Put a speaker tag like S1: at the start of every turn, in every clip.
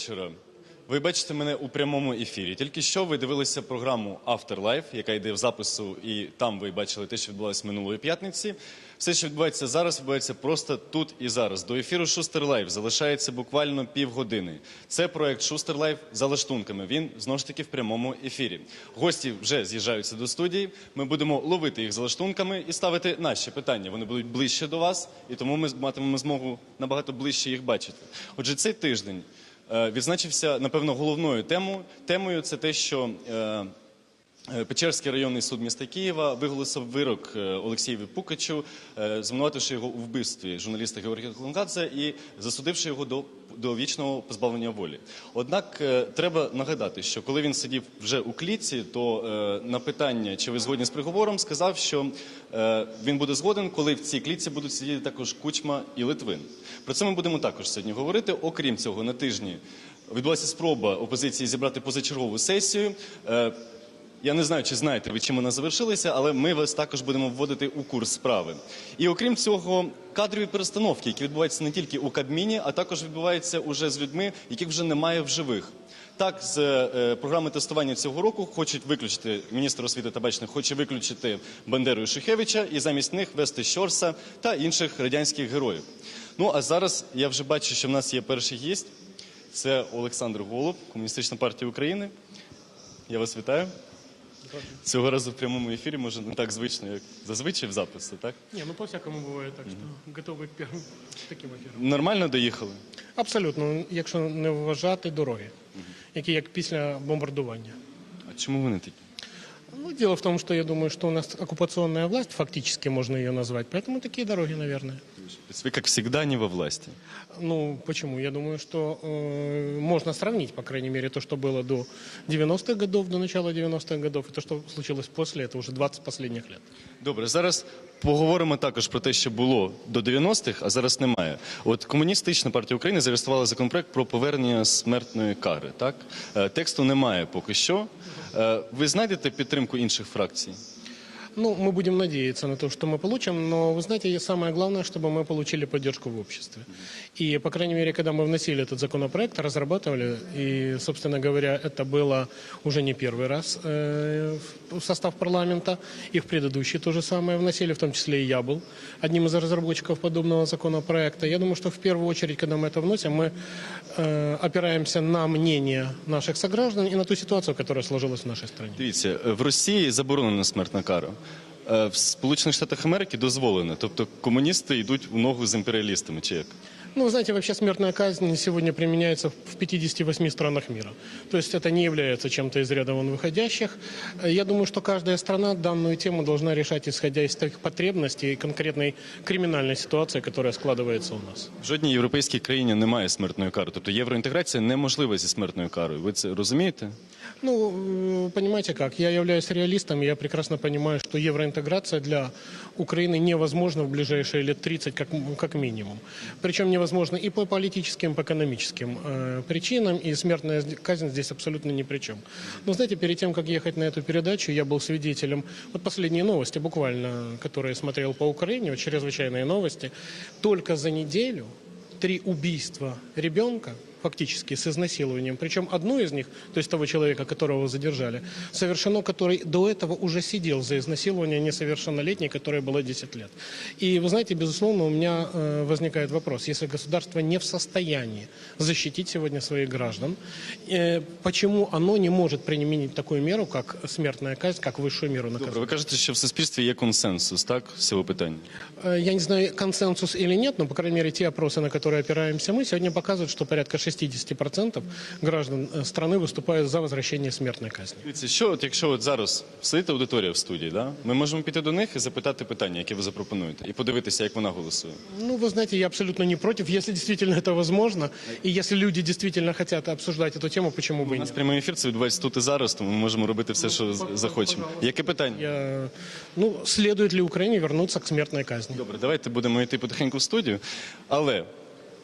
S1: вечора. Ви бачите мене у прямому ефірі. Тільки що ви дивилися програму Afterlife, яка йде в запису, і там ви бачили те, що відбувалося минулої п'ятниці. Все, що відбувається зараз, відбувається просто тут і зараз. До ефіру Шустер Лайф залишається буквально півгодини. Це проект Шустер Лайф за лаштунками. Він знову ж таки в прямому ефірі. Гості вже з'їжджаються до студії. Ми будемо ловити їх за лаштунками і ставити наші питання. Вони будуть ближче до вас, і тому ми матимемо змогу набагато ближче їх бачити. Отже, цей тиждень відзначився напевно головною темою. Темою це те, що е, е, Печерський районний суд міста Києва виголосив вирок е, Олексієві Пукачу, е, звинувативши його у вбивстві журналіста Георгія Клонкадзе і засудивши його до, вічного позбавлення волі. Однак е, треба нагадати, що коли він сидів вже у клітці, то е, на питання, чи ви згодні з приговором, сказав, що е, він буде згоден, коли в цій клітці будуть сидіти також Кучма і Литвин. Про це ми будемо також сьогодні говорити. Окрім цього, на тижні відбулася спроба опозиції зібрати позачергову сесію. Е, я не знаю, чи знаєте ви, чим вона завершилася, але ми вас також будемо вводити у курс справи. І окрім цього, кадрові перестановки, які відбуваються не тільки у Кабміні, а також відбуваються уже з людьми, яких вже немає в живих. Так, з е, програми тестування цього року хочуть виключити міністр освіти та бачення, хоче виключити Бандеру і Шухевича і замість них вести Щорса та інших радянських героїв. Ну а зараз я вже бачу, що в нас є перший гість. Це Олександр Голуб, Комуністична партія України. Я вас вітаю. Цього разу в прямому ефірі, може, не так звично, як зазвичай в записі, так?
S2: Не, ну по-всякому бывает, так что готовы к первым таким эфірам.
S1: Нормально доїхали?
S2: Абсолютно, якщо не вважати дороги, які як після бомбардування.
S1: А чому ви не такі?
S2: Ну, дело в том, что я думаю, что у нас оккупационная власть, фактически можно ее назвать, поэтому такие дороги, наверное.
S1: Тобто ви, як завжди, не во власті.
S2: Ну, почему? Я думаю, что э, можно сравнить, по крайней мере, то, что было до 90-х годов, до начала 90-х годов, и то, что случилось после, это уже 20 последних лет.
S1: Добре, зараз поговоримо також про те, що було до 90-х, а зараз немає. От комуністична партія України зареєструвала законопроект про повернення смертної кари. Так Е, тексту немає поки що. Е, Ви знайдете підтримку інших фракцій?
S2: Ну, мы будем надеяться на то, что мы получим, но вы знаете, самое главное, чтобы мы получили поддержку в обществе. И, по крайней мере, когда мы вносили этот законопроект, разрабатывали, и, собственно говоря, это было уже не первый раз э, в состав парламента, и в предыдущий то же самое вносили, в том числе и я был одним из разработчиков подобного законопроекта. Я думаю, что в первую очередь, когда мы это вносим, мы э, опираемся на мнение наших сограждан и на ту ситуацию, которая сложилась в нашей стране.
S1: Дивіться, е, в Росії заборонена смертна кара. Е, В Сполучених Штатах Америки дозволено. Тобто комуністи йдуть в ногу з імперіалістами, чи як?
S2: Ну, вы знаете, вообще смертная казнь сегодня применяется в 58 странах мира. То есть это не является чем-то из ряда вон выходящих. Э, Я думаю, что каждая страна данную тему должна решать, исходя из таких потребностей и конкретной криминальной ситуации, которая складывается у нас.
S1: В жодній європейській країні немає смертної кари. Тобто євроінтеграція неможлива зі смертною карою. Ви це розумієте?
S2: Ну, э, понимаете как, я являюсь реалистом, и я прекрасно понимаю, что евроинтеграция для Украины невозможна в ближайшие лет 30 как, м- как минимум. Причем невозможно и по политическим, и по экономическим э, причинам, и смертная сд- казнь здесь абсолютно ни при чем. Но знаете, перед тем, как ехать на эту передачу, я был свидетелем, вот последние новости буквально, которые я смотрел по Украине, вот чрезвычайные новости, только за неделю три убийства ребенка, фактически с изнасилованием. Причем одно из них, то есть того человека, которого задержали, совершено, который до этого уже сидел за изнасилование несовершеннолетней, которой было 10 лет. И вы знаете, безусловно, у меня э, возникает вопрос, если государство не в состоянии защитить сегодня своих граждан, э, почему оно не может применить такую меру, как смертная казнь, как высшую меру наказания?
S1: Добре, ви кажете, що в суспільстві є консенсус, так, з цього питання?
S2: Э, Я не знаю, консенсус или нет, но, по крайней мере, те опросы, на которые опираемся мы, сегодня показывают, что порядка 60% граждан э, страны выступают за возвращение смертной казни.
S1: Дивіться, що от якщо от зараз сидить аудиторія в студії, да? ми можемо піти до них і запитати питання, які ви запропонуєте, і подивитися, як вона голосує.
S2: Ну, вы знаете, я абсолютно не против, если действительно это возможно, и если люди действительно хотят обсуждать эту тему, почему бы
S1: У
S2: и
S1: нас
S2: нет.
S1: прямий ефір це відбувається тут і зараз, тому ми можемо робити все, що з- захочемо. Яке питання?
S2: Я... Ну, следует ли Украине вернуться к смертной казни?
S1: Добре, давайте будемо йти потихеньку в студію. Але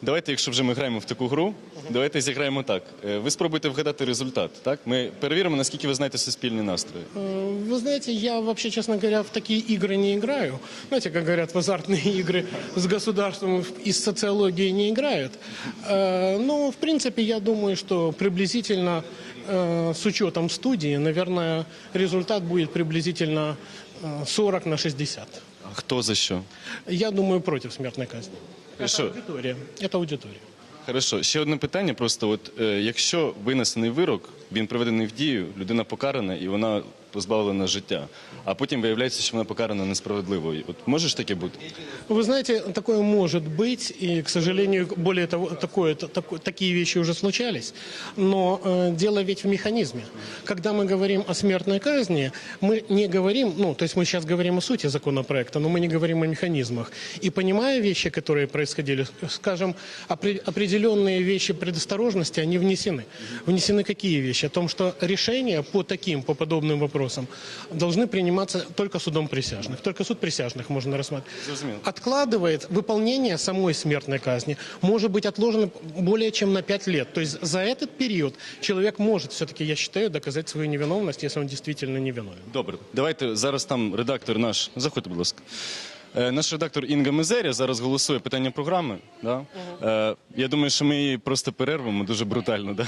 S1: давайте, якщо вже ми граємо в таку гру, давайте зіграємо так. Е, Ви спробуйте вгадати результат. Так, ми перевіримо, наскільки ви знаєте суспільні настрої.
S2: Э, Вы знаете, я вообще, честно говоря, в такие игры не играю. Знаете, как говорят, в азартные игры с государством из социологии не играют. Э, Ну, в принципе, я думаю, что приблизительно э, с учетом студии, наверное, результат будет приблизительно э, 40 на 60.
S1: А хто за що?
S2: Я думаю, против смертной казни. Это
S1: Хорошо.
S2: аудитория. Это аудитория.
S1: Хорошо, ще одне питання. Просто от е, якщо винесений вирок, він приведений в дію, людина покарана і вона позбавлена життя, а потім виявляється, що вона покарана несправедливо. От може ж таке бути?
S2: Вы знаете, такое может быть, и, к сожалению, более того, такое, тако- такие вещи уже случались, но э, дело ведь в механизме. Когда мы говорим о смертной казни, мы не говорим, ну, то есть мы сейчас говорим о сути законопроекта, но мы не говорим о механизмах. И понимая вещи, которые происходили, скажем, опре- определенные вещи предосторожности, они внесены. Внесены какие вещи? О том, что решения по таким, по подобным вопросам должны приниматься только судом присяжных. Только суд присяжных можно рассматривать откладывает выполнение самой смертной казни, может быть отложено более чем на 5 лет. То есть за этот период человек может все-таки, я считаю, доказать свою невиновность, если он действительно невиновен.
S1: Добре, давайте зараз там редактор наш. Заходьте, будь ласка. Е, Наш редактор Інга Мизеря зараз голосує питання програми. Да? Е, я думаю, що ми її просто перервемо дуже брутально. Да?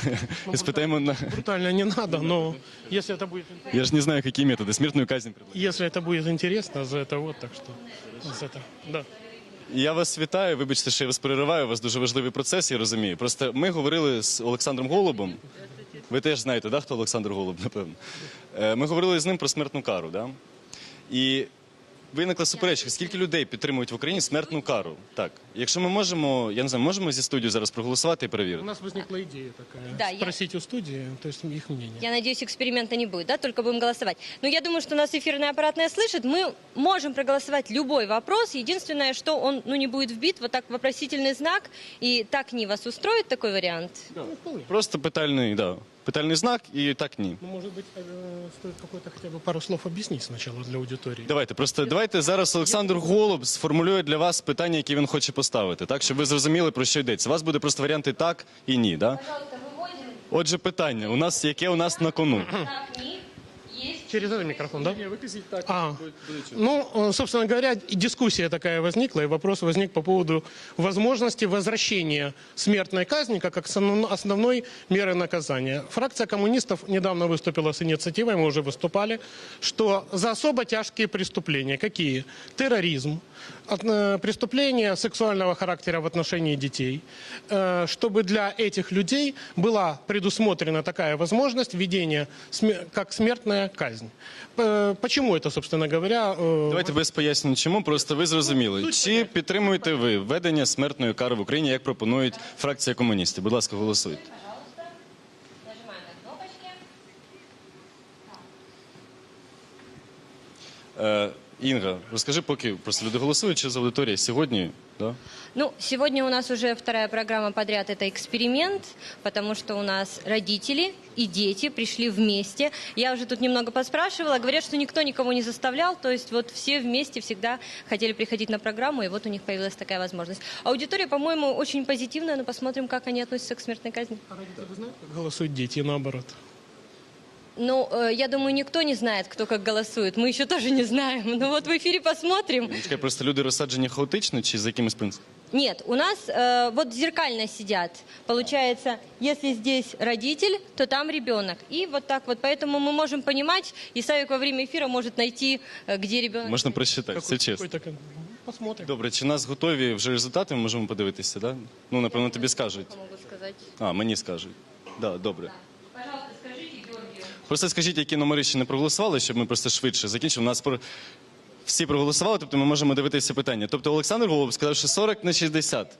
S1: І спитаємо на.
S2: Брутально не надо, но если это будет,
S1: Я ж не знаю, які методи. Смертну казнь предлагаю.
S2: если это будет интересно, за это вот, так что за это, да.
S1: Я вас вітаю. Вибачте, що я вас перериваю. У вас дуже важливий процес, я розумію. Просто ми говорили з Олександром Голубом. Ви теж знаєте, да, хто Олександр Голуб, напевно. Е, Ми говорили з ним про смертну кару. Да? І виникла суперечка, скільки людей підтримують в Україні смертну кару. Так, якщо ми можемо, я не знаю, можемо зі студією зараз проголосувати і
S2: У
S1: перевірити.
S2: нас возникла идея такая,
S3: Да, я-
S2: спросить у студии, то есть их мнение.
S3: Я надеюсь, эксперимента не будет, да, только будем голосовать. Но я думаю, что нас эфирный аппарат не слышит. Мы можем проголосовать любой вопрос. Единственное, что он ну, не будет вбит, вот так вопросительный знак. И так не вас устроит такой вариант?
S2: Ну, вполне.
S1: Просто питальний, да, питальний знак і так ні.
S2: Ну, может быть, э, стоит какой-то хотя бы пару слов объяснить сначала для аудитории.
S1: Давайте, просто давайте зараз Олександр Голуб сформулює для вас питання, які він хоче поставити, так щоб ви зрозуміли про що йдеться. У вас буде просто варіанти так і ні. Да?
S3: Пожалуйста, выводим.
S1: Отже, питання у нас яке у нас на кону.
S3: Так, не.
S2: Через этот микрофон, да? А, ну, э, собственно говоря, и дискуссия такая возникла, и вопрос возник по поводу возможности возвращения смертной казни как основно- основной меры наказания. Фракция коммунистов недавно выступила с инициативой, мы уже выступали, что за особо тяжкие преступления, какие? Терроризм, э, преступления сексуального характера в отношении детей, э, чтобы для этих людей была предусмотрена такая возможность введения как смертная казнь. П- Почему это, собственно говоря, э,
S1: Давайте без пояснень, чому просто ви зрозуміли. Чи підтримуєте ви введення смертної кари в Україні, як пропонують фракція комуністів? Будь ласка, голосуйте.
S3: Нажимаем на кнопочки.
S1: Е, Інга, розкажи, поки просто люди голосують, чи з аудиторії сьогодні? Да?
S3: Ну, сегодня у нас уже вторая программа подряд – это эксперимент, потому что у нас родители и дети пришли вместе. Я уже тут немного поспрашивала, говорят, что никто никого не заставлял, то есть вот все вместе всегда хотели приходить на программу, и вот у них появилась такая возможность. Аудитория, по-моему, очень позитивная, но посмотрим, как они относятся к смертной казни.
S2: А родители знают, как голосуют дети, и наоборот.
S3: Ну, э, я думаю, никто не знает, кто как голосует. Мы еще тоже не знаем. Ну вот в эфире посмотрим.
S1: Чекай, просто люди розсаджені хаотично чи з якимось принципом?
S3: Нет, у нас э, вот зеркально сидят. Получается, если здесь родитель, то там ребенок. И вот так вот. Поэтому мы можем понимать, и Савик во время эфира может найти, э, где ребенок.
S1: Можна просчитати, все чесно.
S2: Какой-то кон- Посмотрим.
S1: Добре, чи у нас готові вже результати? Ми можемо подивитися, да? Ну, напевно, тобі скажуть.
S3: Могу сказать.
S1: А, мені скажуть. Да, добре. Просто скажіть, які номери ще не проголосували, щоб ми просто швидше закінчили. У нас про... всі проголосували, тобто ми можемо дивитися питання. Тобто Олександр Голуб сказав, що 40 на 60.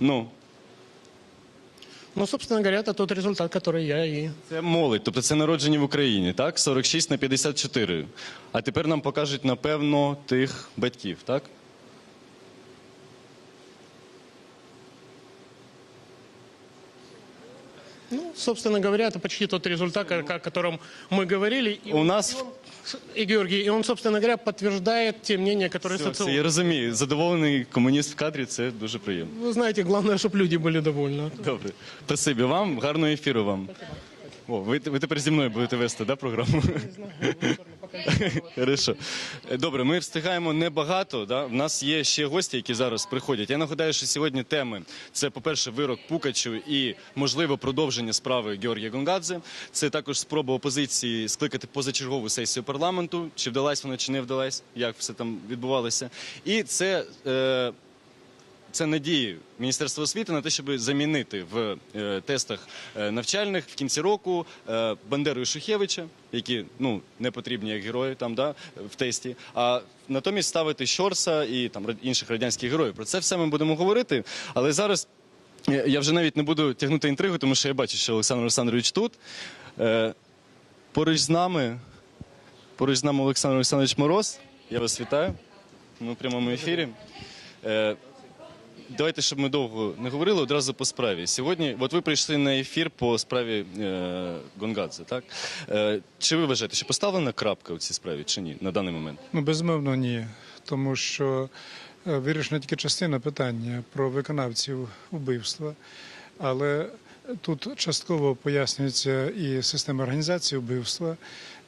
S1: Ну,
S2: Ну, собственно говоря, это тот результат, который я и...
S1: це молодь, тобто це народжені в Україні, так? 46 на 54. А тепер нам покажуть, напевно, тих батьків, так?
S2: собственно говоря, это почти тот результат, о о котором мы говорили. И
S1: У
S2: он-
S1: нас
S2: и он- И Георгий, и он, собственно говоря, подтверждает те мнения, которые
S1: Все, все,
S2: социологи.
S1: я розумію. Задоволений комуніст в кадрі це дуже приємно.
S2: Вы знаете, главное, чтобы люди были довольны.
S1: Добре. Спасибі вам, гарного ефіру вам. О, ви, ви тепер зі мною будете вести, да, програму? Хорошо. Е, Добре, ми встигаємо небагато. Да? В нас є ще гості, які зараз приходять. Я нагадаю, що сьогодні теми це, по-перше, вирок Пукачу і можливе продовження справи Георгія Гонгадзе. Це також спроба опозиції скликати позачергову сесію парламенту. Чи вдалась вона, чи не вдалась, як все там відбувалося. І це. Е, це надії Міністерства освіти на те, щоб замінити в е, тестах е, навчальних в кінці року е, Бандеру і Шухевича, які ну не потрібні як герої там да в тесті, а натомість ставити Щорса і там інших радянських героїв. Про це все ми будемо говорити. Але зараз я вже навіть не буду тягнути інтригу, тому що я бачу, що Олександр Олександрович тут. Поруч з нами, поруч з нами Олександр Олександрович Мороз. Я вас вітаю. Ми в прямому ефірі. Давайте, щоб ми довго не говорили, одразу по справі. Сьогодні, от ви прийшли на ефір по справі е, Гонгадзе, так? Е, чи ви вважаєте, що поставлена крапка у цій справі, чи ні, на даний момент?
S4: Ну, безумовно, ні. Тому що е, вирішена тільки частина питання про виконавців вбивства. Але тут частково пояснюється і система організації вбивства,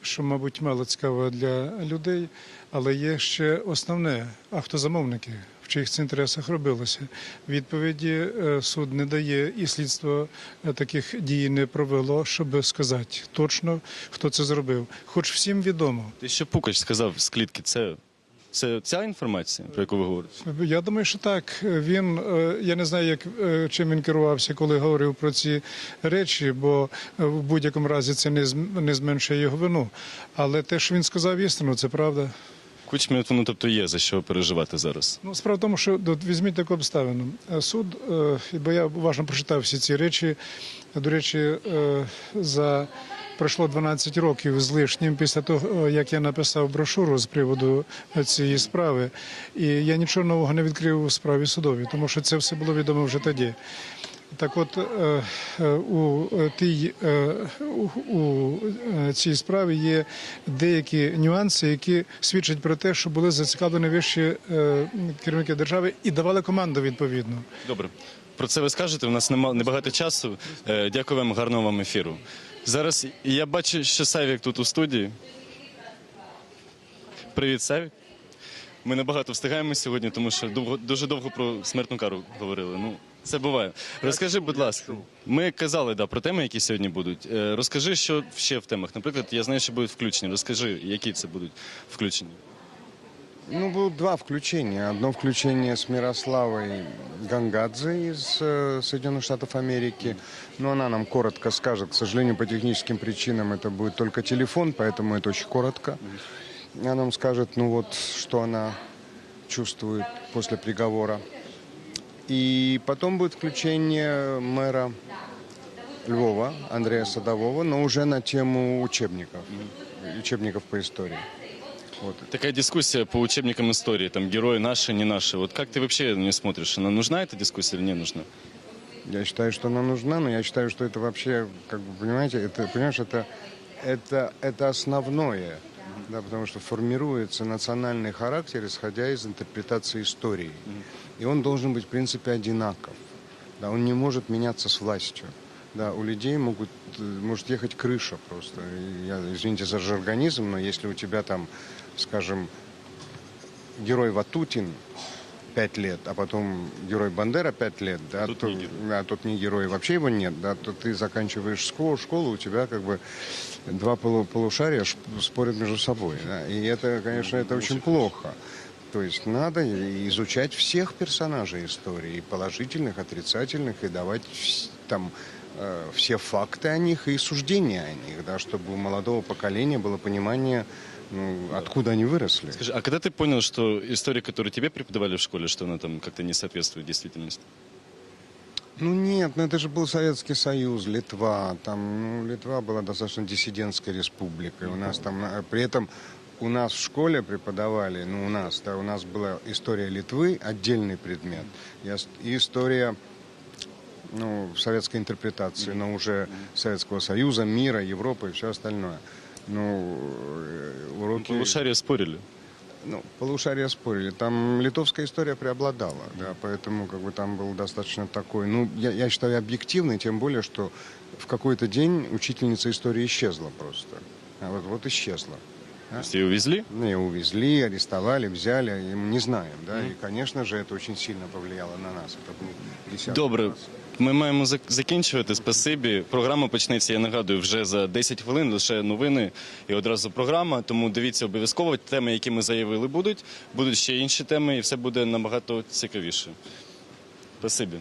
S4: що, мабуть, мало цікаво для людей. Але є ще основне, а хто замовники, в чиїх інтересах робилося. Відповіді е, суд не дає, і слідство е, таких дій не провело, щоб сказати точно, хто це зробив. Хоч всім відомо.
S1: Те, що Пукач сказав з клітки, це, це ця інформація, про яку ви говорите?
S4: Я думаю, що так. Він е, я не знаю, як чим він керувався, коли говорив про ці речі, бо в будь-якому разі це не зменшує його вину. Але те, що він сказав істину, це правда.
S1: Кучмі, воно тобто є за що переживати зараз.
S4: Ну, справа в тому, що візьміть таку обставину. Е, Суд, е, бо я уважно прочитав всі ці речі. До речі, е, за пройшло 12 років з лишнім після того, як я написав брошуру з приводу цієї справи. І я нічого нового не відкрив у справі судовій, тому що це все було відомо вже тоді. Так от е, е, у тій е, у, цій справі є деякі нюанси, які свідчать про те, що були зацікавлені вищі керівники держави і давали команду відповідно.
S1: Добре. Про це ви скажете. У нас нема небагато часу. Дякую вам, гарного вам ефіру. Зараз я бачу, що Савік тут у студії. Привіт, Савік. Ми небагато встигаємо сьогодні, тому що дуже довго про смертну кару говорили. Ну, це буває. Розкажи, будь ласка, ми казали да, про теми, які сьогодні будуть. Е, розкажи, що ще в темах. Наприклад, я знаю, що будуть включені. Розкажи, які це будуть включені.
S5: Ну, будут два включения. Одно включение с Мирославой Гангадзе из э, Соединенных Штатов Америки. Но она нам коротко скажет. К сожалению, по техническим причинам это будет только телефон, поэтому это очень коротко. Она нам скажет, ну вот, что она чувствует после приговора. И потом будет включение мэра Львова, Андрея Садового, но уже на тему учебников, учебников по истории. Вот.
S1: Такая дискуссия по учебникам истории, там герои наши, не наши. Вот как ты вообще на нее смотришь? Она нужна эта дискуссия или не нужна?
S5: Я считаю, что она нужна, но я считаю, что это вообще, как бы, понимаете, это, понимаешь, это, это, это основное, да, потому что формируется национальный характер, исходя из интерпретации истории. И он должен быть, в принципе, одинаков. Да, он не может меняться с властью. Да, у людей могут, э, может ехать крыша просто. Я, извините за жаргонизм, но если у тебя там, скажем, герой Ватутин пять лет, а потом герой Бандера пять лет, да,
S1: Тут
S5: то,
S1: не герой.
S5: да, тут не герой, вообще его нет, да, то ты заканчиваешь школу, школу у тебя как бы два полу- полушария спорят между собой, да, и это, конечно, это очень плохо. То есть надо изучать всех персонажей истории, и положительных, отрицательных, и давать там э, все факты о них и суждения о них, да, чтобы у молодого поколения было понимание, ну, откуда они выросли.
S1: Скажи, а когда ты понял, что история, которую тебе преподавали в школе, что она там как-то не соответствует действительности?
S5: Ну нет, ну это же был Советский Союз, Литва. Там, ну, Литва была достаточно диссидентской республикой. У нас там, э, при этом у нас в школе преподавали, ну у нас, да, у нас была история Литвы, отдельный предмет, и история ну, советской интерпретации, но уже Советского Союза, мира, Европы и все остальное. Ну, э, уроки...
S1: Полушария спорили.
S5: Ну, полушария спорили. Там литовская история преобладала, да, поэтому как бы там был достаточно такой, ну, я, я считаю, объективный, тем более, что в какой-то день учительница истории исчезла просто. А вот, вот исчезла.
S1: То есть ее увезли?
S5: Ну, Ее увезли, арестовали, взяли, и мы не знаем, да, и, конечно же, это очень сильно повлияло на нас. Это был десятый
S1: Добре.
S5: класс.
S1: Ми маємо закінчувати. Спасибі. Програма почнеться, я нагадую, вже за 10 хвилин, лише новини і одразу програма. Тому дивіться обов'язково. Теми, які ми заявили, будуть. Будуть ще інші теми, і все буде набагато цікавіше. Спасибі.